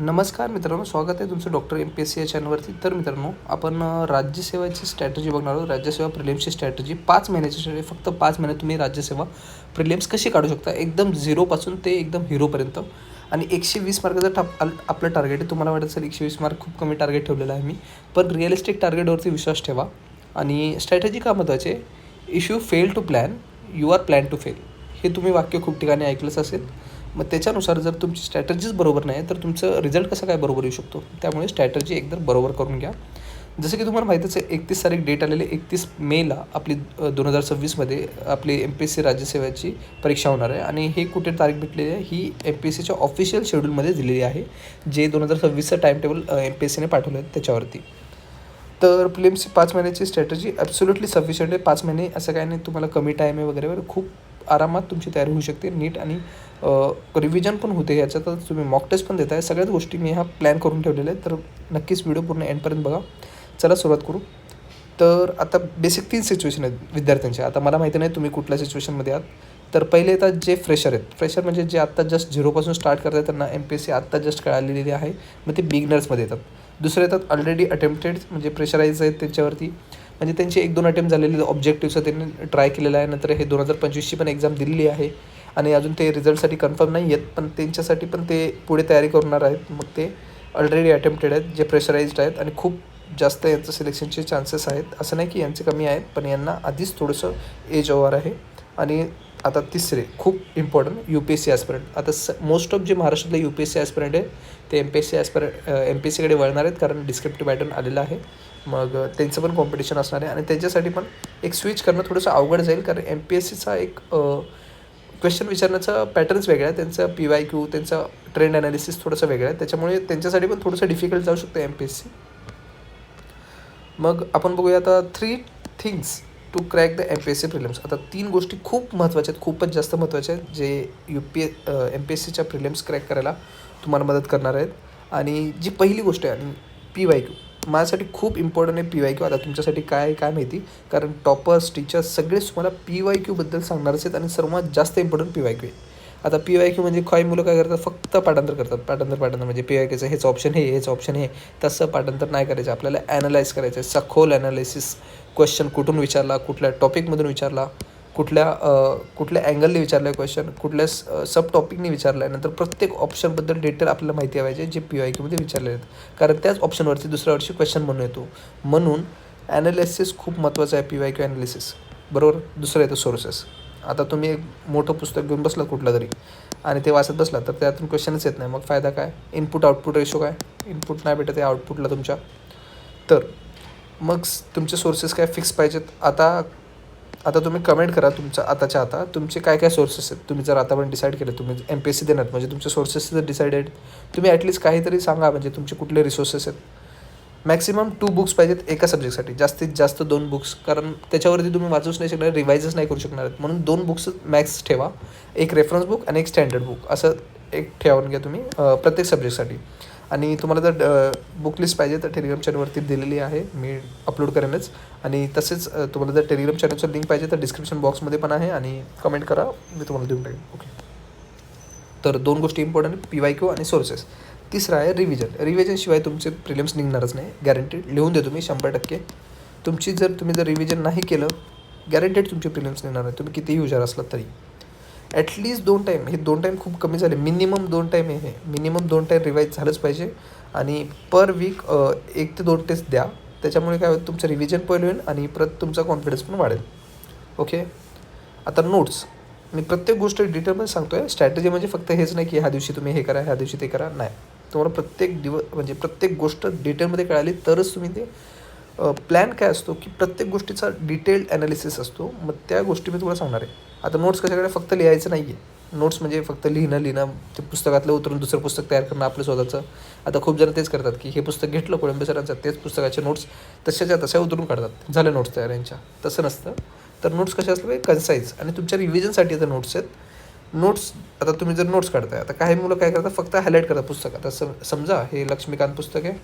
नमस्कार मित्रांनो स्वागत आहे तुमचं doctor M P S C या चॅनलवरती तर मित्रांनो आपण राज्यसेवाची स्ट्रॅटजी बघणार आहोत. राज्यसेवा प्रिलिम्सची स्ट्रॅटजी पाच महिन्याची स्ट्रॅटजी फक्त पाच महिने तुम्ही राज्यसेवा प्रिलिम्स कशी काढू शकता? एकदम झिरोपासून ते एकदम हिरोपर्यंत आणि एकशे वीस मार्काचं टाप आपलं टार्गेट आहे. तुम्हाला वाटत असेल एकशे वीस मार्क खूप कमी टार्गेट ठेवलेलं आहे मी. पण रिअलिस्टिक टार्गेटवरती विश्वास ठेवा. आणि स्ट्रॅटजी का महत्त्वाची आहे if you fail to plan you are plan to fail हे तुम्ही वाक्य खूप ठिकाणी ऐकलंच असेल. मग त्याच्यानुसार जर तुमची स्ट्रॅटजीच बरोबर नाही तर तुमचं रिझल्ट कसं काय बरोबर येऊ शकतो? त्यामुळे स्ट्रॅटर्जी एकदम बरोबर करून घ्या. जसं की तुम्हाला माहितीच आहे एकतीस तारीख डेट आलेली एकतीस मेला आपली दोन हजार सव्वीसमध्ये आपली एम पी एस सी राज्यसेवेची परीक्षा होणार आहे. आणि हे कुठे तारीख भेटलेली आहे? ही एम पी एस सीच्या ऑफिशियल शेड्यूलमध्ये दिलेली आहे जे दोन हजार सव्वीसचं time table M P S सीने पाठवलं आहे त्याच्यावरती. तर प्लेम्सची पाच महिन्याची स्ट्रॅटजी ॲब्सोल्युटली सफिशियंट आहे. पाच महिने असं काही नाही तुम्हाला कमी टाईम आहे वगैरे वगैरे खूप आरामात तुमची तयारी होऊ शकते नीट आणि रिव्हिजन पण होते याच्यातच तुम्ही मॉक टेस्ट पण देताय. सगळ्याच गोष्टी मी ह्या प्लॅन करून ठेवलेल्या आहेत. तर नक्कीच व्हिडिओ पूर्ण एंडपर्यंत बघा. चला सुरुवात करू. तर आता बेसिक तीन सिच्युएशन आहेत विद्यार्थ्यांचे आता मला माहिती नाही तुम्ही कुठल्या सिच्युएशनमध्ये आहात. तर पहिले येतात जे फ्रेशर आहेत. फ्रेशर म्हणजे जे आत्ता जस्ट झिरोपासून स्टार्ट करतात त्यांना एम पी एस सी आत्ता जस्ट कळालेली आहे. मग ते बिगनर्समध्ये येतात. दुसरे येतात ऑलरेडी अटेम्प्टेड म्हणजे प्रेशराईज आहेत त्यांच्यावरती. म्हणजे त्यांचे एक दोन अटेम्प्ट झालेले ऑब्जेक्टिव्हचं त्यांनी ट्राय केलेलं आहे. नंतर हे दोन हजार पंचवीसची पण एक्झाम दिलेली आहे. आणि अजून ते रिझल्टसाठी कन्फर्म नाही आहेत पण त्यांच्यासाठी पण ते पुढे तयारी करणार आहेत. मग ते ऑलरेडी अटेम्प्टेड आहेत जे प्रेशराईज्ड आहेत आणि खूप जास्त यांचं सिलेक्शनचे चान्सेस आहेत. असं नाही की यांचे कमी आहेत पण यांना आधीच थोडंसं एज ओव्हर आहे. आणि आता तिसरे खूप important U P S C aspirant आता स मोस्ट ऑफ जे महाराष्ट्रातले U P S C aspirant आहे ते M P S C aspirant M P S सीकडे वळणार आहेत कारण डिस्क्रिप्टिव्ह पॅटर्न आलेलं आहे. मग त्यांचं पण कॉम्पिटिशन असणार आहे. आणि त्यांच्यासाठी पण एक स्विच करणं थोडंसं अवघड जाईल कारण एम पी एस सीचा एक क्वेश्चन विचारण्याचा पॅटर्न्स वेगळा आहे त्यांचं पी वाय क्यू त्यांचं ट्रेंड ॲनालिसिस थोडंसं वेगळं आहे. त्याच्यामुळे त्यांच्यासाठी पण थोडंसं डिफिकल्ट जाऊ शकतं एम पी एस सी मग आपण बघूया आता three things to crack the M P S C prelims आता तीन गोष्टी खूप महत्त्वाच्या आहेत खूपच जास्त महत्त्वाच्या आहेत जे U P M P S सीच्या प्रिलिम्स क्रॅक करायला तुम्हाला मदत करणार आहेत. आणि जी पहिली गोष्ट आहे आणि पी वाय क्यू माझ्यासाठी खूप इम्पॉर्टंट आहे पी वाय क्यू आता तुमच्यासाठी काय आहे काय माहिती? कारण टॉपर्स टीचर्स सगळेच तुम्हाला पी वाय क्यूबद्दल सांगणारच आहेत आणि सर्वात जास्त इम्पॉर्टंट पी वाय क्यू आहे. आता पी वाय क्यू म्हणजे काही मुलं काय करतात? फक्त पाठांतर करतात. पाठांतर पाठांतर म्हणजे पी वाय क्यूचं हेच ऑप्शन हे हेच ऑप्शन हे. तसं पाठांतर नाही करायचं. आपल्याला ॲनालाइज करायचं आहे सखोल ॲनालिसिस क्वेश्चन कुठून विचारला? कुठल्या टॉपिकमधून विचारला? कुठल्या कुठल्या अँगलने विचारलं आहे क्वेश्चन कुठल्या सब टॉपिकने विचारलं आहे नंतर प्रत्येक ऑप्शनबद्दल डिटेल आपल्याला माहिती पाहिजे जे पी वाय क्यूमध्ये विचारले आहेत. कारण त्याच ऑप्शनवरती दुसऱ्या वर्षी क्वेश्चन म्हणून येतो. म्हणून ॲनालिसिस खूप महत्त्वाचं आहे पी वाय क्यू ॲनालिसिस बरोबर? दुसरं येतं सोर्सेस आता तुम्ही एक मोठं पुस्तक घेऊन बसला कुठलं तरी आणि ते वाचत बसला तर त्यातून क्वेश्चनच येत नाही. मग फायदा काय? इनपुट आउटपुट रेशो काय? इनपुट नाही भेटत आहे आउटपुटला तुमच्या. तर मग तुमचे सोर्सेस काय फिक्स पाहिजेत? आता आता तुम्ही कमेंट करा तुमचं आताच्या आता. तुमचे काय काय सोर्सेस आहेत? तुम्ही जर आता पण डिसाईड केले तुम्ही एम पी एस सी देणार म्हणजे तुमचे सोर्सेस जर डिसाइडेड तुम्ही ॲटलीस्ट काहीतरी सांगा म्हणजे तुमचे कुठले रिसोर्सेस आहेत? मॅक्सिमम टू बुक्स पाहिजेत एका सब्जेक्टसाठी जास्तीत जास्त दोन बुक्स कारण त्याच्यावरती तुम्ही वाचूच नाही शकणार रिवाइजच नाही करू शकणार. म्हणून दोन बुक्स मॅक्स ठेवा. एक रेफरन्स बुक आणि एक स्टँडर्ड बुक असं एक ठेवून घ्या तुम्ही प्रत्येक सब्जेक्टसाठी आणि तुम्हाला जर बुक लिस्ट पाहिजे तर टेलिग्राम चॅनलवरती दिलेली आहे. मी अपलोड करेनच. आणि तसेच तुम्हाला जर टेलिग्राम चॅनलचं लिंक पाहिजे तर डिस्क्रिप्शन बॉक्समध्ये पण आहे आणि कमेंट करा. मी तुम्हाला देऊन टाकेन. ओके तर दोन गोष्टी इम्पॉर्टंट पी वाय क्यू आणि सोर्सेस तिसरा आहे रिव्हिजन रिव्हिजनशिवाय तुमचे प्रिलिम्स निघणारच नाही. गॅरंटेड लिहून देतो मी शंभर टक्के. तुमची जर तुम्ही जर रिव्हिजन नाही केलं गॅरंटेड तुमचे प्रिलिम्स निघणार नाही. तुम्ही कितीही हुशार असलात तरी. ॲटलीस्ट दोन टाईम हे दोन टाईम खूप कमी झाले. मिनिमम दोन टाईम आहे हे. मिनिमम दोन टाईम रिवाईज झालंच पाहिजे. आणि पर वीक एक ते दोन टेस्ट द्या. त्याच्यामुळे काय होतं तुमचं रिव्हिजन पण होईल आणि परत तुमचा कॉन्फिडन्स पण वाढेल. ओके आता नोट्स मी प्रत्येक गोष्ट डिटेलमध्ये सांगतो आहे स्ट्रॅटेजी म्हणजे फक्त हेच नाही की ह्या दिवशी तुम्ही हे करा ह्या दिवशी ते करा. नाही. तुम्हाला प्रत्येक दिवस म्हणजे प्रत्येक गोष्ट डिटेलमध्ये कळाली तरच तुम्ही ते प्लॅन काय असतो की प्रत्येक गोष्टीचा डिटेल्ड ॲनालिसिस असतो. मग त्या गोष्टी मी तुम्हाला सांगणार आहे. आता नोट्स कशाकडे फक्त लिहायचं नाही आहे नोट्स म्हणजे फक्त लिहिणं लिहिणं ते पुस्तकातलं उतरून दुसरं पुस्तक तयार करणं आपलं स्वतःचं. आता खूप जण तेच करतात की हे पुस्तक घेतलं कोळंबे सरांचं तेच पुस्तकाचे नोट्स तशाच्या तशा उतरून काढतात. झालं नोट्स तयार यांच्या. तसं नसतं. तर नोट्स कशा असले पाहिजे? कन्साईज आणि तुमच्या रिव्हिजनसाठी आता नोट्स आहेत. नोट्स आता तुम्ही जर नोट्स काढताय आता काही मुलं काय करतात? फक्त हायलाईट करतात पुस्तक आता सम समजा हे लक्ष्मीकांत पुस्तक आहे.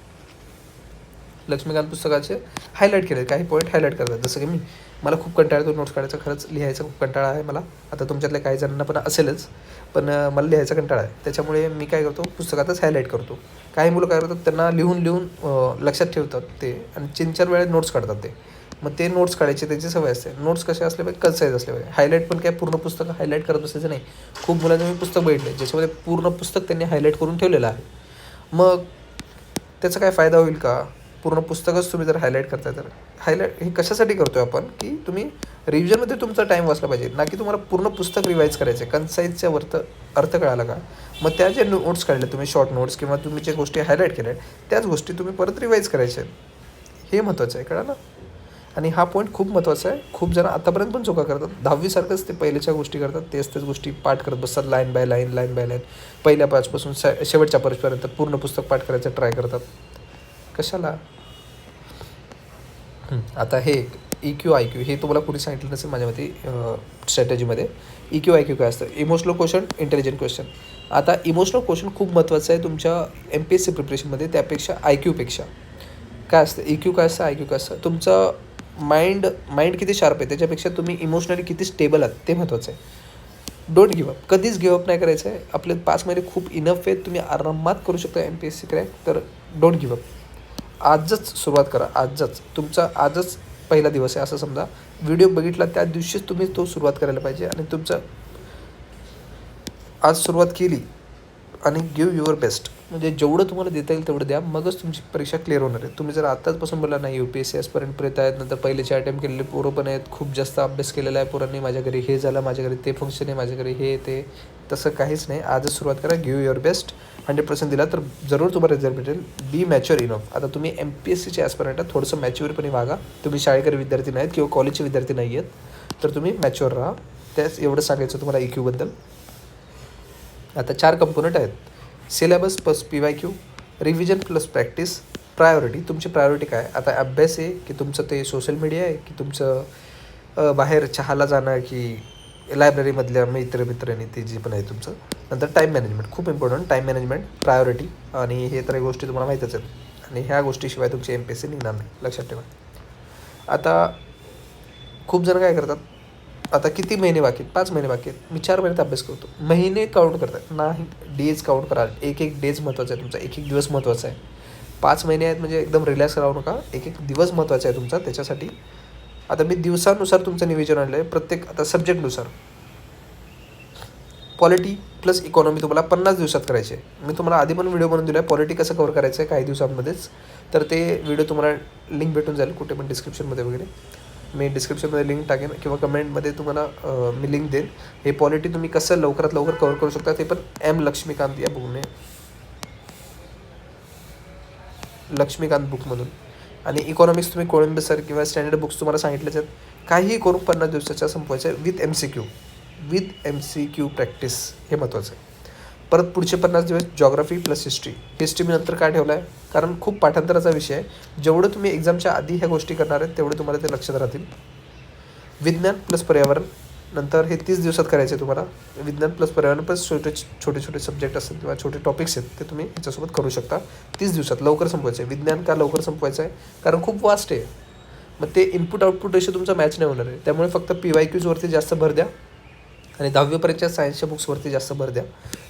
लक्ष्मीकांत पुस्तकाचे हायलाईट केले काही पॉईंट हायलाईट करतात. जसं की मी मला खूप कंटाळा येतो नोट्स काढायचा. खरंच लिहायचा खूप कंटाळा आहे मला. आता तुमच्यातल्या काही जणांना पण असेलच पण मला लिहायचा कंटाळा आहे. त्याच्यामुळे मी काय करतो पुस्तकातच हायलाईट करतो. काही मुलं काय करतात त्यांना लिहून लिहून लक्षात ठेवतात ते आणि तीन चार वेळा नोट्स काढतात ते. मग ते नोट्स काढायची त्याची सवय असते. नोट्स कसे असले पाहिजे कन्साईज असले पाहिजे. हायलाईट पण काय पूर्ण पुस्तक हायलाईट करत बसायचं नाही. खूप मुलांनी मी पुस्तक बघितले ज्याच्यामध्ये पूर्ण पुस्तक त्यांनी हायलाईट करून ठेवलेलं आहे. मग त्याचा काय फायदा होईल का? पूर्ण पुस्तकच तुम्ही जर हायलाईट करताय तर. हायलाईट हे कशासाठी करतो आहे आपण? की तुम्ही रिव्हिजनमध्ये तुमचा टाईम वाचला पाहिजे. ना की तुम्हाला पूर्ण पुस्तक रिवाईज करायचं आहे कन्साईजच्या वर्थ अर्थ कळाला का? मग त्या जे नोट्स काढले तुम्ही शॉर्ट नोट्स किंवा तुम्ही ज्या गोष्टी हायलाईट केल्या आहेत त्याच गोष्टी तुम्ही परत रिवाईज करायच्या आहेत हे महत्त्वाचं आहे कळालं? आणि हा पॉईंट खूप महत्त्वाचा आहे. खूप जण आतापर्यंत पण चुका करतात. दहावीसारखंच ते पहिल्याच्या गोष्टी करतात. तेच तेच गोष्टी पाठ करत बसतात line by line line by line पहिल्या पाचपासून श शेवटच्या पर्यंत पूर्ण पुस्तक पाठ करायचं ट्राय करतात. कशाला? आता हे ई क्यू आय क्यू हे तुम्हाला कुणी सांगितलं नसेल माझ्या मते स्ट्रॅटेजीमध्ये ई क्यू आय क्यू काय असतं? इमोशनल क्वेश्चन इंटेलिजंट क्वेश्चन आता इमोशनल क्वेश्चन खूप महत्त्वाचं आहे तुमच्या एम पी एस सी प्रिपरेशनमध्ये त्यापेक्षा आय क्यूपेक्षा काय असतं? ई क्यू काय असतं? आय क्यू काय असतं? तुमचं माइंड माइंड किती शार्प आहे? त्याच्यापेक्षा तुम्ही इमोशनली किती स्टेबल आहात? ते महत्त्वाचं आहे. डोंट गिव अप कधीच गिव अप नाही करायचं आहे आपले पाच महिने खूप इनफ आहेत. तुम्ही आरामात करू शकता M P S C crack. तर डोंट गिव अप आजच सुरुवात करा आजच. तुमचा आजच पहिला दिवस आहे असं समजा. व्हिडिओ बघितला त्या दिवशीच तुम्ही तो सुरुवात करायला पाहिजे आणि तुमचं आज सुरुवात केली आणि गिव्ह युअर बेस्ट म्हणजे जेवढं तुम्हाला देता येईल तेवढं द्या. मगच तुमची परीक्षा क्लिअर होणार आहे. तुम्ही जर आत्ताचपासून बोला नाही यू पी एस सी आजपर्यंत प्रेत आहेत नंतर पहिलेचे अटेम्प्ट केलेले पोरं पण आहेत खूप जास्त अभ्यास केलेला आहे पोरांनी माझ्या घरी हे झालं माझ्या घरी ते फंक्शन आहे माझ्या घरी हे ते. तसं काहीच नाही. आजच सुरुवात करा. Give your best hundred percent दिला तर जरूर तुम्हाला रिझल्ट भेटेल. बी मॅच्युअर इनफ आता तुम्ही एम पी एस सीचे ॲस्परंट थोडंसं मॅच्युअरपणे वागा. तुम्ही शाळेकरी विद्यार्थी नाहीत किंवा कॉलेजचे विद्यार्थी नाही आहेत तर तुम्ही मॅच्युअर राहा. त्याच एवढं सांगायचं तुम्हाला ई क्यूबद्दल आता चार कंपोनंट आहेत. Syllabus plus P Y Q revision plus practice priority तुमची प्रायोरिटी काय? आता अभ्यास आहे की तुमचं ते सोशल मीडिया आहे की तुमचं बाहेर चहाला जाणं की लायब्ररीमधल्या मित्र मित्रांनी ते जे पण आहे तुमचं नंतर टाईम मॅनेजमेंट खूप इम्पॉर्टंट टाईम मॅनेजमेंट प्रायोरिटी आणि हे तर गोष्टी तुम्हाला माहीतच आहेत. आणि ह्या गोष्टीशिवाय तुमची एम पी एस सी निघणार नाही लक्षात ठेवा. आता खूप जण काय करतात आता किती महिने बाकी आहेत? पाच महिने बाकी आहेत. मी चार महिन्यात अभ्यास करतो. महिने काउंट करतात. नाही डेज काउंट करा एक एक डेज महत्त्वाचा आहे तुमचा. एक एक दिवस महत्त्वाचा आहे. पाच महिने आहेत म्हणजे एकदम रिलॅक्स राहू नका. एक एक दिवस महत्त्वाचा आहे तुमचा. त्याच्यासाठी आता मी दिवसानुसार तुमचं निवेदन आणलं आहे प्रत्येक आता सब्जेक्टनुसार पॉलिटी प्लस इकॉनॉमी तुम्हाला पन्नास दिवसात करायचे आहे मी तुम्हाला आधी पण व्हिडिओ बनवून दिला आहे पॉलिटी कसं कवर करायचं आहे काही दिवसांमध्येच. तर ते व्हिडिओ तुम्हाला लिंक भेटून जाईल कुठे पण डिस्क्रिप्शनमध्ये वगैरे. मी डिस्क्रिप्शनमध्ये लिंक टाकेन किंवा कमेंटमध्ये तुम्हाला मी लिंक देईन. हे पॉलिटी तुम्ही कसं लवकरात लवकर कवर करू शकता ते पण एम लक्ष्मीकांत या बुकने लक्ष्मीकांत बुकमधून आणि इकॉनॉमिक्स तुम्ही कोळंबे सर किंवा स्टँडर्ड बुक्स तुम्हाला सांगितलेच आहेत. काहीही करून पन्नास दिवसाच्या संपवायचं with M C Q with M C Q practice हे महत्त्वाचं आहे. परत पुढचे पन्नास दिवस जॉग्राफी प्लस हिस्ट्री हिस्ट्री मी नंतर काय ठेवलं आहे कारण खूप पाठांतराचा विषय आहे. जेवढं तुम्ही एक्झामच्या आधी ह्या गोष्टी करणार आहेत तेवढे तुम्हाला ते लक्षात राहतील. विज्ञान प्लस पर्यावरण. नंतर हे तीस दिवसात करायचं आहे तुम्हाला. विज्ञान प्लस पर्यावरण प्लस छोटे छोटे छोटे सब्जेक्ट असतात किंवा छोटे टॉपिक्स आहेत ते तुम्ही ह्याच्यासोबत करू शकता. तीस दिवसात लवकर संपवायचं आहे विज्ञान का लवकर संपवायचं आहे कारण खूप वास्ट आहे. मग ते इनपुट आउटपुट रेशो तुमचा मॅच नाही होणार आहे. त्यामुळे फक्त पी वाय क्यूजवरती जास्त भर द्या आणि दहावीपर्यंतच्या सायन्सच्या बुक्सवरती जास्त भर द्या.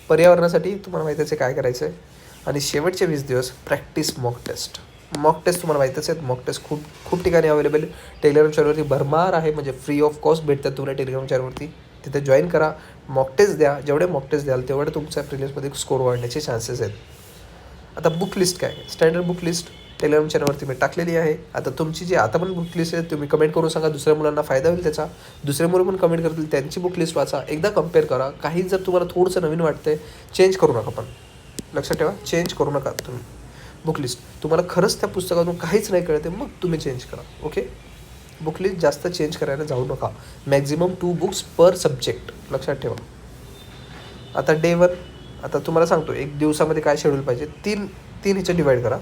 पर्यावरणासाठी तुम्हाला माहितीच आहे काय करायचं आहे आणि शेवटचे वीस दिवस practice mock test mock test तुम्हाला माहीतच आहेत. मॉक टेस्ट खूप खूप ठिकाणी अवेलेबल टेलिग्राम चॅनलवरती भरमार आहे. म्हणजे फ्री ऑफ कॉस्ट भेटतात तुम्हाला टेलिग्राम चॅनलवरती तिथे जॉईन करा. मॉक टेस्ट द्या. जेवढे मॉक टेस्ट द्याल तेवढे तुमच्या प्रिलियम्समध्ये स्कोर वाढण्याचे चान्सेस आहेत. आता बुक लिस्ट काय? स्टँडर्ड बुक लिस्ट टेलिग्राम चॅनलवरती मी टाकलेली आहे. आता तुमची जी आता पण बुक लिस्ट आहे तुम्ही कमेंट करून सांगा. दुसऱ्या मुलांना फायदा होईल त्याचा. दुसरे मुलं पण कमेंट करतील. त्यांची बुक लिस्ट वाचा. एकदा कंपेअर करा. काही जर तुम्हाला थोडंसं नवीन वाटतंय चेंज करू नका पण. लक्षात ठेवा. चेंज करू नका तुम्ही. Book list. तुम्हाला खरंच त्या पुस्तकातून काहीच नाही कळते मग तुम्ही चेंज करा ओके बुक लिस्ट जास्त चेंज करायला जाऊ नका. Maximum two books per subject लक्षात ठेवा. आता डे वन आता तुम्हाला सांगतो एक दिवसामध्ये काय शेड्यूल पाहिजे? तीन तीन ह्याच्या डिवाईड करा.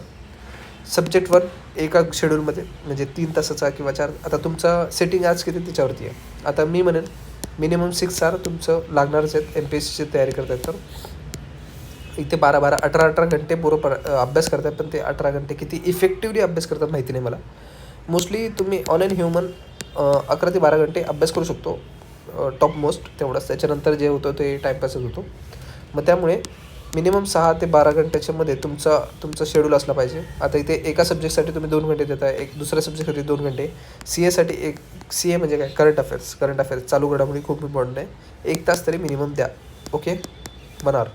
सब्जेक्ट वन एका शेड्यूलमध्ये म्हणजे तीन तासाचा किंवा चार आता तुमचा सेटिंग आज किती त्याच्यावरती आहे? आता मी म्हणेन मिनिमम सिक्स आर तुमचं लागणारच आहेत एम पी एस सीची तयारी करतायत तर. इथे बारा बारा अठरा अठरा घंटे बरोबर अभ्यास करतात पण ते अठरा घंटे किती इफेक्टिवली अभ्यास करतात माहिती नाही मला. मोस्टली तुम्ही ऑन अँड ह्युमन अकरा ते बारा घंटे अभ्यास करू शकतो टॉप मोस्ट तेवढंच. त्याच्यानंतर जे होतं ते टाईमपासच होतो मग त्यामुळे मिनिमम सहा ते बारा घंट्याच्यामध्ये तुमचा तुमचं शेड्यूल असला पाहिजे. आता इथे एका सब्जेक्टसाठी तुम्ही दोन घंटे देताय एक दुसऱ्या सब्जेक्टसाठी दोन घंटे. सी एसाठी एक सी ए म्हणजे काय? करंट अफेअर्स करंट अफेअर्स चालू घडामोडी खूप इम्पॉर्टंट आहे. एक तास तरी मिनिमम द्या. ओके बनार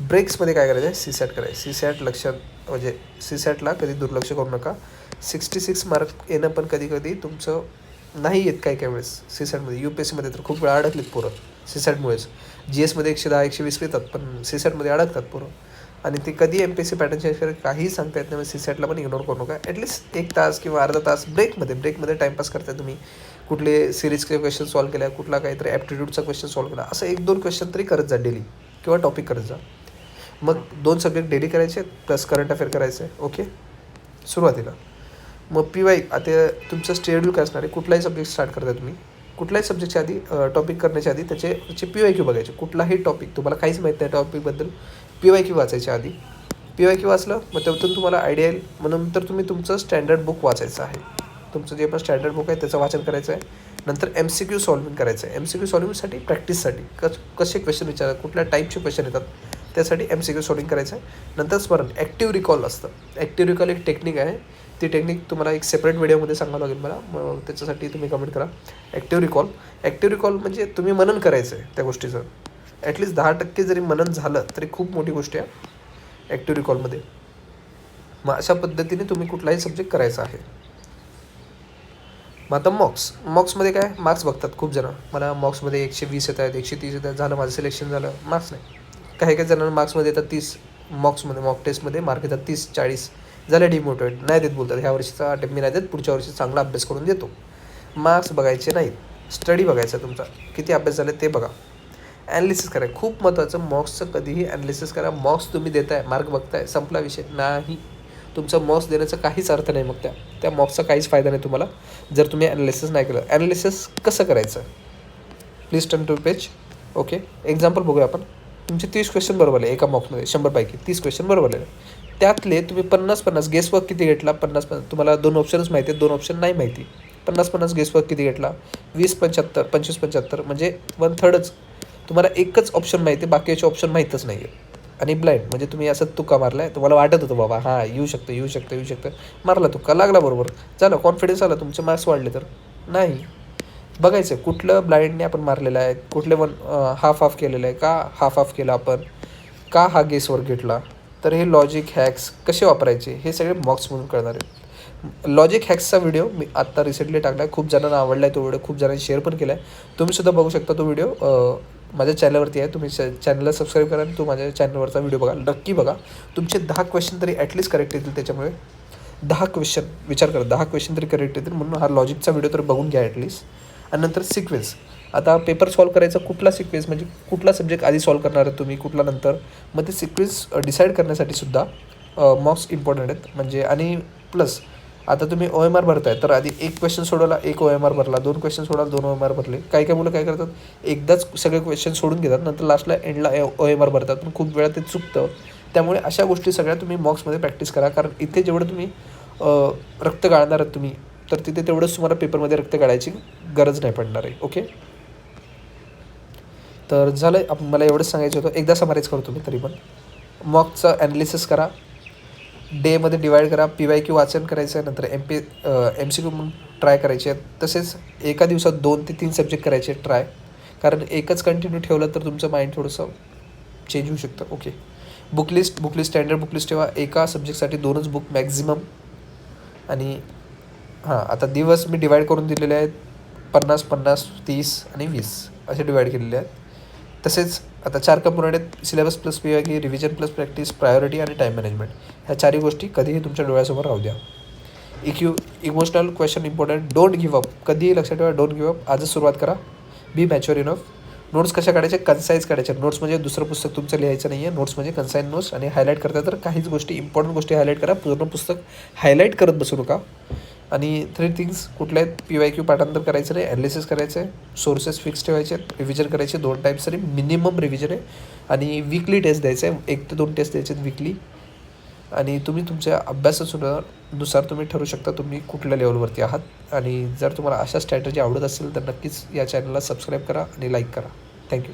ब्रेक्समध्ये काय करायचं आहे? सी सॅट करायचं. सी सॅट लक्षात म्हणजे सी सॅटला कधी दुर्लक्ष करू नका. सिक्स्टी सिक्स मार्क येणं पण कधी कधी तुमचं नाही येत काय काय वेळेस सी सॅटमध्ये यू पी एस सीमध्ये तर खूप वेळा अडकलीत पोरं सी सॅटमुळेच जी एसमध्ये एकशे दहा एकशे वीस येतात पण सी सॅटमध्ये अडकतात पोरं. आणि ते कधी M P S C pattern change करेल काहीही सांगता येत नाही सी सॅटला पण इग्नोर करू नका. ॲटलीस्ट एक तास किंवा अर्धा तास ब्रेकमध्ये ब्रेकमध्ये टाईमपास करताय तुम्ही. कुठले सिरीजचे क्वेश्चन सॉल्व केल्या कुठला काहीतरी ॲप्टिट्यूडचा क्वेश्चन सॉल्व केला असं एक दोन क्वेश्चन तरी करत जा डेली किंवा टॉपिक करत जा. मग दोन सब्जेक्ट डेली करायचे प्लस करंट अफेअर करायचं. आहे ओके सुरुवातीला. मग पी वाय आता तुमचं स्टेड्यूल काय असणार आहे? कुठलाही सब्जेक्ट स्टार्ट करता तुम्ही. कुठल्याही सब्जेक्टच्या आधी टॉपिक करण्याच्या आधी त्याचे त्याचे पी वाय क्यू बघायचे. कुठलाही टॉपिक तुम्हाला काहीच माहीत नाही टॉपिकबद्दल पी वाय क्यू वाचायच्या आधी. पी वाय क्यू वाचलं मग त्यातून तुम्हाला आयडिया येईल. मग नंतर तुम्ही तुमचं स्टँडर्ड बुक वाचायचं आहे. तुमचं जे पण स्टँडर्ड बुक आहे त्याचं वाचन करायचं आहे. नंतर एम सी क्यू सॉल्विंग करायचं आहे. एम सी क्यू सॉल्विंगसाठी प्रॅक्टिससाठी कस कसे क्वेश्चन विचारतात कुठल्या टाईपचे क्वेश्चन येतात. त्यासाठी एम सी क्यू सॉल्विंग करायचं आहे. नंतर स्मरण ॲक्टिव्ह रिकॉल असतं. ॲक्टिव्ह रिकॉल एक टेक्निक आहे. ती टेक्निक तुम्हाला एक सेपरेट व्हिडिओमध्ये सांगावं लागेल मला. मग त्याच्यासाठी तुम्ही कमेंट करा. ॲक्टिव्ह रिकॉल ॲक्टिव्ह रिकॉल म्हणजे तुम्ही मनन करायचं आहे त्या गोष्टीचं. ॲटलिस्ट दहा टक्के जरी मनन झालं तरी खूप मोठी गोष्ट आहे. ॲक्टिव्ह रिकॉलमध्ये मग अशा पद्धतीने तुम्ही कुठलाही सब्जेक्ट करायचा आहे. मग आता मॉक्स मॉक्समध्ये काय? मार्क्स बघतात खूप जणं. मला मॉक्समध्ये एकशे वीस येत आहेत एकशे तीस येत आहेत. झालं माझं सिलेक्शन झालं. मार्क्स नाही. काही काही जणांना मार्क्समध्ये येतात तीस मॉक्समध्ये मॉक टेस्टमध्ये मार्क येतात तीस चाळीस. झाले डिमोटिवेट नाही देत बोलतात. ह्या वर्षीचा अटेम्प मी नाही देत पुढच्या वर्षी चांगला अभ्यास करून देतो. मार्क्स बघायचे नाहीत. स्टडी बघायचा तुमचा. किती अभ्यास झाले ते बघा. ॲनालिसिस करा. खूप महत्त्वाचं मॉक्सचं कधीही ॲनालिसिस करा. मॉक्स तुम्ही देताय मार्क बघताय संपला विषय. नाही. तुमचं मॉक्स देण्याचा काहीच अर्थ नाही मग त्या. त्या मॉक्सचा काहीच फायदा नाही तुम्हाला. जर तुम्ही ॲनालिसिस नाही केलं. ॲनालिसिस कसं करायचं? Please turn to page okay example बघूया आपण. तुमचे तीस क्वेश्चन बरोबर आहे एका मॉकमध्ये शंभरपैकी तीस क्वेश्चन बरोबर आहे. त्यातले तुम्ही पन्नास पन्नास गेस वर्क किती घेतला? पन्नास पन्नास. तुम्हाला दोन ऑप्शनच माहिती आहेत दोन ऑप्शन नाही माहिती. पन्नास पन्नास गेसवर्क किती घेतला? वीस पंच्याहत्तर पंचवीस पंच्याहत्तर. म्हणजे वन थर्डच तुम्हाला एकच ऑप्शन माहिती आहे बाकीचे ऑप्शन माहीतच नाही आहे आणि ब्लाइंड म्हणजे तुम्ही असं तुका मारला आहे तुम्हाला वाटत होतं बाबा हां येऊ शकतं येऊ शकतं येऊ शकतं. मारला तुका लागला बरोबर. झालं कॉन्फिडन्स आला तुमचे मार्क्स वाढले तर. नाही. बघायचं कुठलं ब्लाइंडने आपण मारलेलं आहे कुठले वन हाफ हाफ केलेलं आहे का हाफ हाफ केला आपण का हा गेसवर घेतला तर हे लॉजिक हॅक्स कसे वापरायचे हे सगळे मॉक्समधून कळणार आहे लॉजिक हॅक्सचा व्हिडिओ मी आत्ता रिसेंटली टाकला आहे खूप जणांना आवडला आहे तो व्हिडिओ खूप जणांनी शेअर पण केला आहे. तुम्हीसुद्धा बघू शकता तो व्हिडिओ माझ्या चॅनलवरती आहे तुम्ही चॅनलला सबस्क्राईब करा आणि तो माझ्या चॅनलवरचा व्हिडिओ बघा नक्की बघा. तुमचे दहा क्वेश्चन तरी ॲटलीस्ट करेक्ट येतील त्याच्यामुळे. दहा क्वेश्चन विचार करा दहा क्वेश्चन तरी करेक्ट येतील म्हणून हा लॉजिकचा व्हिडिओ तर बघून घ्या ॲटलीस्ट आणि नंतर सिक्वेन्स आता पेपर सॉल्व करायचा कुठला सिक्वेन्स म्हणजे कुठला सब्जेक्ट आधी सॉल्व करणार आहे तुम्ही? कुठला नंतर? मग ते सिक्वेन्स डिसाईड करण्यासाठी सुद्धा मॉक्स इम्पॉर्टंट आहेत. म्हणजे आणि प्लस आता तुम्ही ओ एम आर भरताय तर आधी एक क्वेश्चन सोडवला एक ओ एम आर भरला दोन क्वेश्चन सोडवला दोन ओ एम आर भरले. काही काही मुलं काय करतात? एकदाच सगळे क्वेश्चन सोडून घेतात नंतर लास्टला एंडला ओ एम आर भरतात. पण खूप वेळा ते चुकतं. त्यामुळे अशा गोष्टी सगळ्या तुम्ही मॉक्समध्ये प्रॅक्टिस करा. कारण इथे जेवढं तुम्ही रक्त गाळणार आहात तुम्ही तर तिथे तेवढंच तुम्हाला पेपरमध्ये रक्त गाळायची गरज नाही पडणार आहे ओके तर झालं आपण मला एवढंच सांगायचं होतं. एकदा समराईज करतो मी तरी पण. मॉकचं ॲनालिसिस करा. डेमध्ये डिवाईड करा. पी वाय क्यू वाचन करायचं आहे नंतर M P M C Q म्हणून ट्राय करायचे. आहेत तसेच एका दिवसात दोन ते तीन सब्जेक्ट करायचे आहेत ट्राय कारण एकच कंटिन्यू ठेवलं तर तुमचं माइंड थोडंसं चेंज होऊ शकतं okay book list book list standard book list ठेवा. एका सब्जेक्टसाठी दोनच बुक मॅक्झिमम आणि हां आता दिवस मी डिवाईड करून दिलेले आहेत. पन्नास पन्नास तीस आणि वीस असे डिवाईड केलेले आहेत. तसेच आता चार कंपोनंट आहेत सिलेबस प्लस पी की रिव्हिजन प्लस प्रॅक्टिस प्रायोरिटी आणि टाईम मॅनेजमेंट ह्या चारही गोष्टी कधीही तुमच्या डोळ्यासमोर राहू द्या. EQ emotional question important don't give up कधीही लक्षात ठेवा डोंट गिव्ह अप आजच सुरुवात करा. बी मॅच्युअर इनफ नोट्स कशा काढायचे? कन्साईज काढायचे. नोट्स म्हणजे दुसरं पुस्तक तुमचं लिहायचं नाही आहे नोट्स म्हणजे कन्साईज नोट्स आणि हायलाईट करता तर काहीच गोष्टी इम्पॉर्टंट गोष्टी हायलाईट करा. पूर्ण पुस्तक हायलाईट करत बसू नका. आणि थ्री थिंग्स कुठल्या आहेत? पी वाय क्यू पाठांतर करायचं नाही ॲनालिसिस करायचं आहे सोर्सेस फिक्स ठेवायचे आहेत रिव्हिजन करायचे दोन टाईम्स तरी मिनिमम रिव्हिजन आहे. आणि वीकली टेस्ट द्यायचं आहे एक ते दोन टेस्ट द्यायचे आहेत वीकली आणि तुम्ही तुमच्या अभ्यासासुद्धा नुसार तुम्ही ठरवू शकता तुम्ही कुठल्या लेवलवरती आहात. आणि जर तुम्हाला अशा स्ट्रॅटजी आवडत असेल तर नक्कीच या चॅनलला सबस्क्राईब करा आणि लाईक करा. थँक्यू